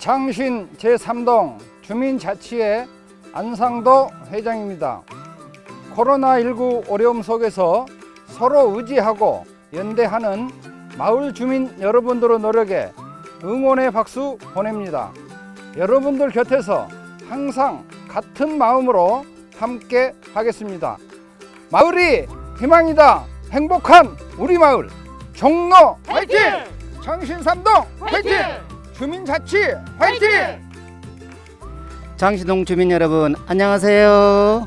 장신 제3동 주민자치회 안상도 회장입니다. 코로나19 어려움 속에서 서로 의지하고 연대하는 마을 주민 여러분들의 노력에 응원의 박수 보냅니다. 여러분들 곁에서 항상 같은 마음으로 함께 하겠습니다. 마을이 희망이다. 행복한 우리 마을. 종로 화이팅! 장신 삼동 화이팅! 주민자치 화이팅! 장시동 주민 여러분 안녕하세요.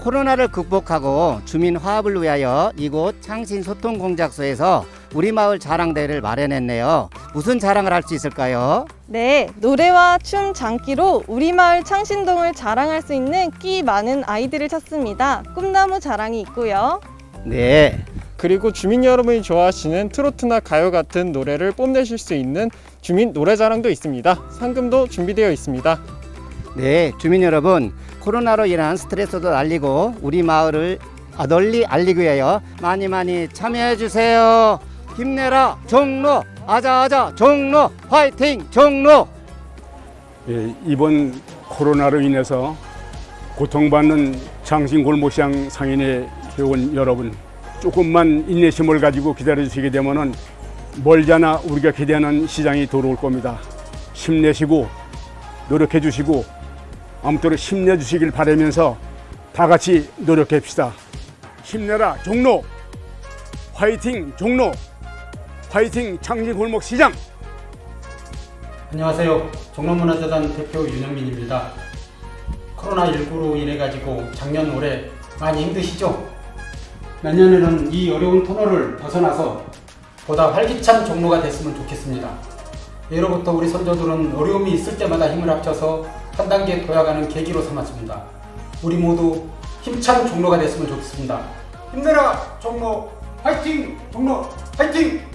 코로나를 극복하고 주민 화합을 위하여 이곳 창신 소통 공작소에서 우리 마을 자랑대회를 마련했네요. 무슨 자랑을 할 수 있을까요? 네, 노래와 춤, 장기로 우리 마을 창신동을 자랑할 수 있는 끼 많은 아이들을 찾습니다. 꿈나무 자랑이 있고요. 네. 그리고 주민 여러분이 좋아하시는 트로트나 가요 같은 노래를 뽐내실 수 있는 주민 노래자랑도 있습니다. 상금도 준비되어 있습니다. 네, 주민 여러분, 코로나로 인한 스트레스도 날리고 우리 마을을 아, 널리 알리기 위하여 많이 많이 참여해 주세요. 힘내라 종로 아자아자 종로 화이팅 종로 예, 이번 코로나로 인해서 고통받는 장신 골목시장 상인의 회원 여러분 조금만 인내심을 가지고 기다려 주시게 되면은 멀잖아 우리가 기대하는 시장이 돌아올 겁니다. 힘내시고 노력해 주시고 아무쪼록 힘내 주시길 바라면서 다 같이 노력합시다. 힘내라 종로 화이팅 종로 화이팅 장신 골목 시장 안녕하세요. 종로문화재단 대표 윤영민입니다. 코로나19로 인해 가지고 작년 올해 많이 힘드시죠? 내년에는 이 어려운 터널을 벗어나서 보다 활기찬 종로가 됐으면 좋겠습니다. 예로부터 우리 선조들은 어려움이 있을 때마다 힘을 합쳐서 한 단계 도약하는 계기로 삼았습니다. 우리 모두 힘찬 종로가 됐으면 좋겠습니다. 힘내라 종로 화이팅! 종로 화이팅!